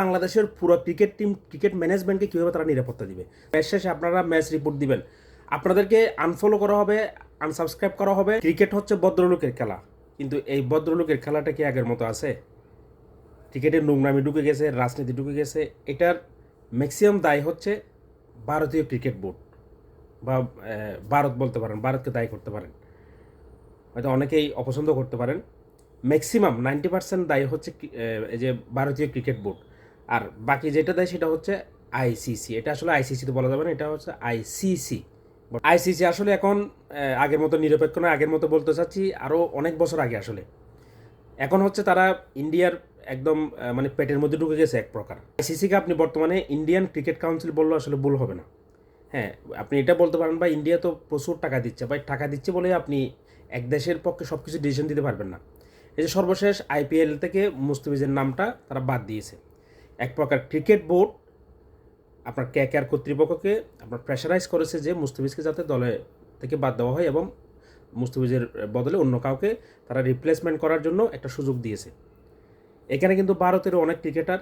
বাংলাদেশের পুরো cricket team cricket ম্যানেজমেন্টকে কীভাবে তারা নিরাপত্তা দিবে? ম্যাচ শেষে আপনারা ম্যাচ রিপোর্ট দিবেন। আপনাদেরকে আনফলো করা হবে আনসাবস্ক্রাইব করা হবে। ক্রিকেট হচ্ছে ভদ্রলোকের খেলা। কিন্তু এই ভদ্রলোকের খেলাটা কি আগের মতো আছে? ক্রিকেটের নোংরামি ঢুকে গেছে, রাজনীতি ঢুকে গেছে। এটার ম্যাক্সিমাম দায় হচ্ছে ভারতীয় ক্রিকেট বোর্ড বা ভারত বলতে পারেন, ভারতকে দায়ী করতে পারেন। হয়তো অনেকেই অপছন্দ করতে পারেন। ম্যাক্সিমাম নাইনটি পার্সেন্ট দায়ী হচ্ছে এই যে ভারতীয় ক্রিকেট বোর্ড আর বাকি যেটা দেয় সেটা হচ্ছে আইসিসি এটা আসলে আইসিসি তো বলা যাবে না, এটা হচ্ছে আইসিসি আইসিসি আসলে এখন আগের মতো নিরপেক্ষ নয়, আগের মতো বলতে চাচ্ছি আরও অনেক বছর আগে আসলে। এখন হচ্ছে তারা ইন্ডিয়ার একদম মানে পেটের মধ্যে ঢুকে গেছে এক প্রকার। আইসিসিকে আপনি বর্তমানে ইন্ডিয়ান ক্রিকেট কাউন্সিল বললেও আসলে ভুল হবে না। হ্যাঁ আপনি এটা বলতে পারেন বা ইন্ডিয়া তো প্রচুর টাকা দিচ্ছে। বা টাকা দিচ্ছে বলে আপনি এক দেশের পক্ষে সব কিছু ডিসিশন দিতে পারবেন না। এই যে সর্বশেষ আইপিএল থেকে মুস্তাফিজের নামটা তারা বাদ দিয়েছে। এক প্রকার ক্রিকেট বোর্ড, আপনার কেয়ার কর্তৃপক্ষকে আপনার প্রেশারাইজ করেছে যে মুস্তাফিজকে যাতে দলে থেকে বাদ দেওয়া হয় এবং মুস্তাফিজের বদলে অন্য কাউকে তারা রিপ্লেসমেন্ট করার জন্য একটা সুযোগ দিয়েছে। এখানে কিন্তু ভারতের অনেক ক্রিকেটার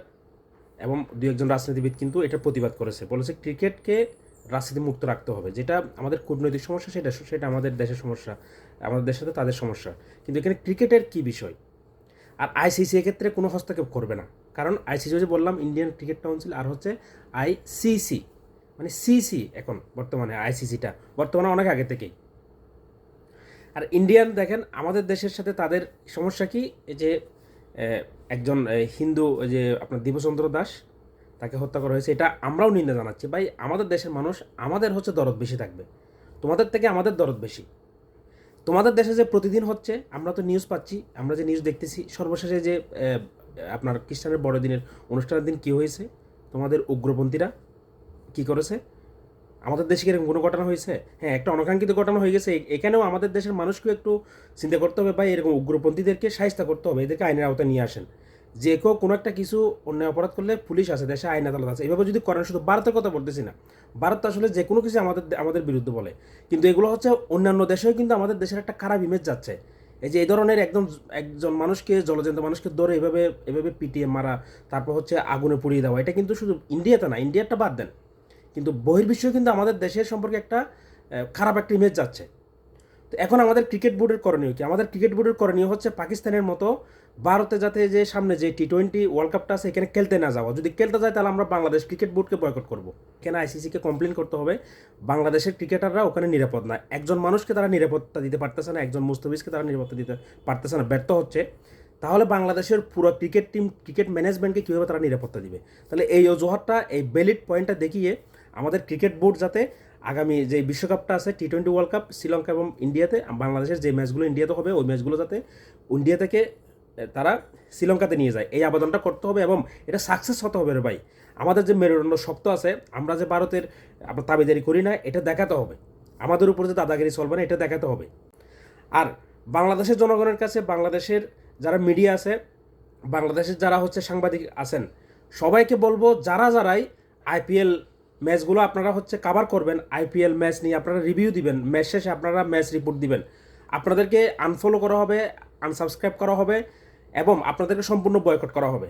এবং দু একজন রাজনীতিবিদ কিন্তু এটা প্রতিবাদ করেছে। বলেছে ক্রিকেটকে রাজনীতি মুক্ত রাখতে হবে। যেটা আমাদের কূটনৈতিক সমস্যা, সেটা সেটা আমাদের দেশের সমস্যা, আমাদের দেশের সাথে তাদের সমস্যা। কিন্তু এখানে ক্রিকেটের কি বিষয়? আর আইসিসি এক্ষেত্রে কোনো হস্তক্ষেপ করবে না। কারণ আইসিসি যে বললাম ইন্ডিয়ান ক্রিকেট কাউন্সিল আর হচ্ছে আইসিসি। মানে সিসি এখন বর্তমানে আইসিসিটা। বর্তমানে অনেক আগে থেকেই। আর ইন্ডিয়ান দেখেন, আমাদের দেশের সাথে তাদের সমস্যা কি? যে একজন হিন্দু যে আপনার দিবচন্দ্র দাস, তাকে হত্যা করা হয়েছে, এটা আমরাও নিন্দা জানাচ্ছি। ভাই, আমাদের দেশের মানুষ, আমাদের হচ্ছে দরদ বেশি থাকবে। তোমাদের থেকে আমাদের দরদ বেশি। তোমাদের দেশে যে প্রতিদিন হচ্ছে, আমরা তো নিউজ পাচ্ছি, আমরা যে নিউজ দেখতেছি, সর্বশেষে যে আপনার খ্রিস্টানের বড়দিনের অনুষ্ঠানের দিন কী হয়েছে? তোমাদের উগ্রপন্থীরা কি করেছে? আমাদের দেশে এরকম কোনো ঘটনা হয়েছে? হ্যাঁ একটা অনাকাঙ্ক্ষিত ঘটনা হয়ে গেছে। এখানেও আমাদের দেশের মানুষকেও একটু চিন্তা করতে হবে বা এরকম উগ্রপন্থীদেরকে সাহিস্তা করতে হবে, এদেরকে আইনের আওতায় নিয়ে আসেন। যে কেউ কোনো একটা কিছু অন্যায় অপরাধ করলে পুলিশ আছে, দেশে আইন আদালত আছে। এভাবে যদি করেন, শুধু ভারতের কথা বলতেছি না, ভারত আসলে যে কোনো কিছু আমাদের আমাদের বিরুদ্ধে বলে। কিন্তু এগুলো হচ্ছে অন্যান্য দেশেও কিন্তু আমাদের দেশের একটা খারাপ ইমেজ যাচ্ছে। এই যে এই ধরনের একদম একজন মানুষকে, জলজন্ত মানুষকে ধরে এভাবে এভাবে পিটিয়ে মারা, তারপর হচ্ছে আগুনে পুড়িয়ে দেওয়া, এটা কিন্তু শুধু ইন্ডিয়াতে না, ইন্ডিয়াটা বাদ দেন। কিন্তু বহির্বিশ্বে কিন্তু আমাদের দেশের সম্পর্কে একটা খারাপ একটা ইমেজ যাচ্ছে। তো এখন আমাদের ক্রিকেট বোর্ডের করণীয় কি? আমাদের ক্রিকেট বোর্ডের করণীয় হচ্ছে পাকিস্তানের মতো ভারতে যাতে যে সামনে যে টি টোয়েন্টি ওয়ার্ল্ড কাপটা আছে, এখানে খেলতে না যাওয়া। যদি খেলতে যায়, তাহলে আমরা বাংলাদেশ ক্রিকেট বোর্ডকে বয়কট করব। এখানে আইসিসিকে কমপ্লেন করতে হবে? বাংলাদেশের ক্রিকেটাররা ওখানে নিরাপদ না। একজন মানুষকে তারা নিরাপত্তা দিতে পারতেছে না, একজন মুস্তাফিজকে তারা নিরাপত্তা দিতে পারতেছে না, ব্যর্থ হচ্ছে। তাহলে বাংলাদেশের পুরো ক্রিকেট টিম ক্রিকেট ম্যানেজমেন্টকে কীভাবে তারা নিরাপত্তা দিবে? তাহলে এই অজুহাতটা, এই বেলিড পয়েন্টটা দেখিয়ে আমাদের ক্রিকেট বোর্ড যাতে আগামী যে বিশ্বকাপটা আছে T twenty world cup Sri Lanka এবং ইন্ডিয়াতে, বাংলাদেশের যে ম্যাচগুলো ইন্ডিয়াতে হবে, ওই ম্যাচগুলো যাতে ইন্ডিয়া থেকে তারা শ্রীলঙ্কাতে নিয়ে যায়। এই আবেদনটা করতে হবে এবং এটা সাকসেস হতে হবে রে ভাই। আমাদের যে মেরুদণ্ড শক্ত আছে, আমরা যে ভারতের, আমরা দাবিদারি করি না, এটা দেখাতে হবে। আমাদের উপরে যে দাদাগিরি চলবে না, এটা দেখাতে হবে। আর বাংলাদেশের জনগণের কাছে, বাংলাদেশের যারা মিডিয়া আছে, বাংলাদেশের যারা হচ্ছে সাংবাদিক আছেন, সবাইকে বলব, যারা যারাই আইপিএল ম্যাচগুলো আপনারা হচ্ছে কাভার করবেন আইপিএল ম্যাচ নিয়ে আপনারা রিভিউ দিবেন ম্যাচ শেষে আপনারা ম্যাচ রিপোর্ট দিবেন। আপনাদেরকে আনফলো করা হবে আনসাবস্ক্রাইব করা হবে, এবং আপনাদেরকে সম্পূর্ণ বয়কট করা হবে।